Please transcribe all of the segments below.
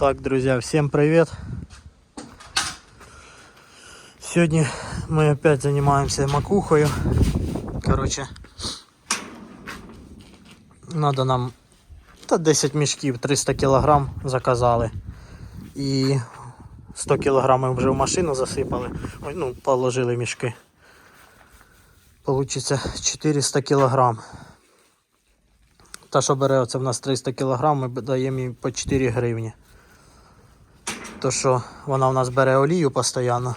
Так, друзья, всем привет! Сегодня мы опять занимаемся макухою. Короче, надо нам та 10 мішків, 300 кілограм заказали. І 100 кілограм ми вже в машину засипали. Ну, положили мішки. Получиться 400 кілограм. Та, що бере оце в нас 300 кг, ми даємо їй по 4 гривні. То що вона в нас бере олію постійно.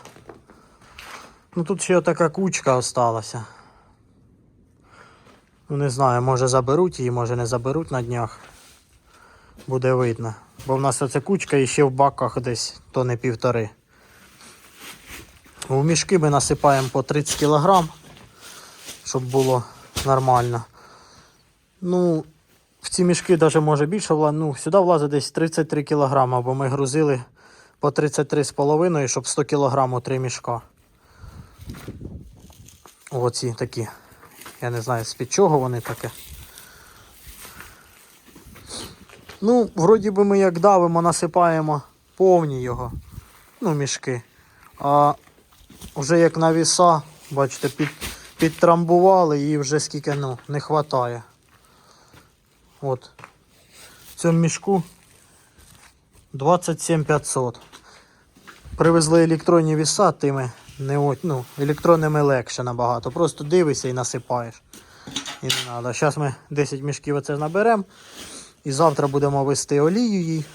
Ну тут ще така кучка осталася. Ну не знаю, може заберуть її, може не заберуть на днях. Буде видно. Бо в нас оця кучка і ще в баках десь то не півтори. У мішки ми насипаємо по 30 кг, щоб було нормально. Ну, в ці мішки навіть може більше вла... ну, сюди влазить десь 33 кг, бо ми грузили по 33,5, щоб 100 кг три мішка. Оці такі. Я не знаю, з-під чого вони таке. Ну, вроді би ми як давимо, насипаємо повні його. Ну, мішки. А вже як на віса, бачите, під, підтрамбували і вже скільки ну, не вистачає. От. В цьому мішку 27 500. Привезли електронні віса, тими не, ну, електронними легше набагато. Просто дивишся і насипаєш. І не треба. Зараз ми 10 мішків оце наберемо. І завтра будемо вести олію їй.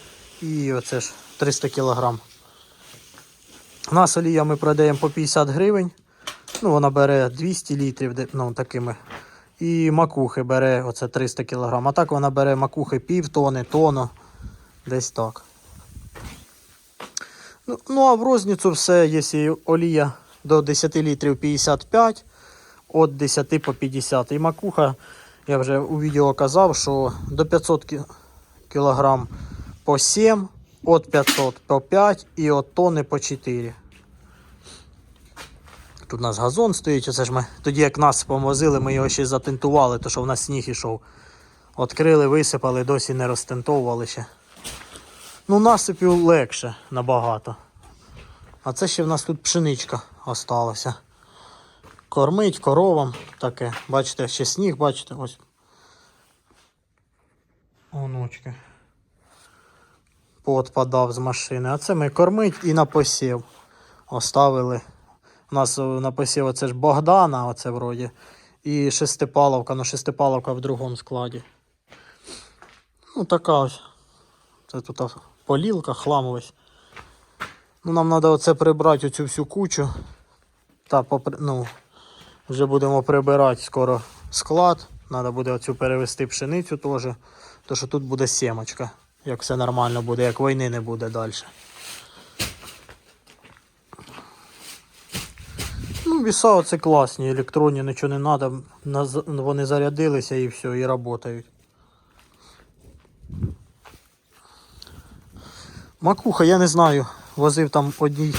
І оце ж 300 кг. У нас олія ми продаємо по 50 гривень. Ну, вона бере 200 літрів, ну, такими. І макухи бере оце 300 кг. А так вона бере макухи пів тони, тону. Десь так. Ну, ну а в розницю все, якщо олія до 10 літрів 55, від 10 по 50. І макуха, я вже у відео казав, що до 500 кг по 7, від 500 по 5 і від тони по 4. Тут у нас газон стоїть, оце ж ми тоді як насипом возили, ми його ще затентували, то що в нас сніг ішов. Открили, висипали, досі не розтентовували ще. Ну, насипів легше набагато. А це ще в нас тут пшеничка осталася. Кормить коровам таке. Бачите, ще сніг, бачите, ось. Онучки. Поотпадав з машини. А це ми кормить і на посів оставили. У нас е, на посів оце ж Богдана, оце вроді. І шестипаловка, ну шестипаловка в другому складі. Ну така ось. Це тут полілка, хлам весь. Ну, нам треба оце прибрати оцю всю кучу. Та ну, вже будемо прибирати скоро склад. Треба буде оцю перевести пшеницю теж. То що тут буде сімочка. Як все нормально буде, як війни не буде далі. Ну, віса оце класні, електронні, нічого не треба. Вони зарядилися і все, і працюють. Макуха, я не знаю. Возив там одній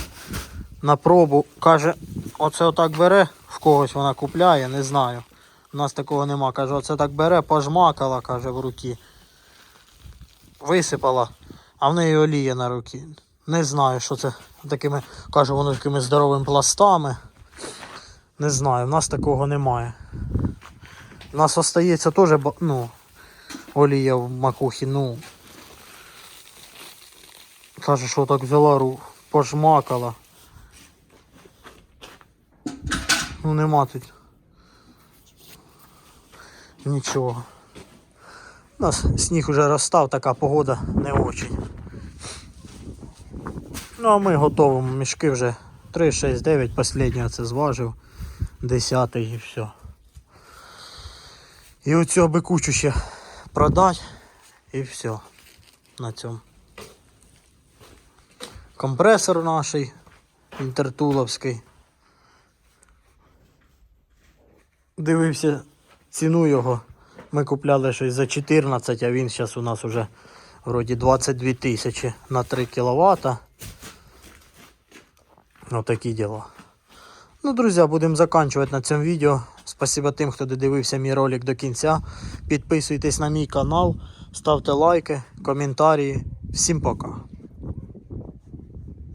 на пробу. Каже, оце отак бере, в когось вона купляє, не знаю. У нас такого нема. Каже, оце так бере, пожмакала, каже, в руки. Висипала, а в неї олія на руки. Не знаю, що це такими, каже, воно такими здоровими пластами. Не знаю, в нас такого немає. У нас остається теж ну, олія в макухі, ну. Каже, що так взяла пожмакала. Ну нема тут. Нічого. У нас сніг уже розстав, така погода не очень. Ну а ми готовимо мішки вже 3, 6, 9, останнє це зважив. Десятий і все. І оцю аби кучу ще продать і все. На цьому. Компресор наш інтертуловський. Дивився ціну його. Ми купляли щось за 14, а він зараз у нас уже вроді 22 тисячі на 3 кВт. Отакі діла. Ну, друзі, будемо закінчувати на цьому відео. Спасибо тим, хто додивився мій ролик до кінця. Підписуйтесь на мій канал, ставте лайки, коментарі. Всім пока.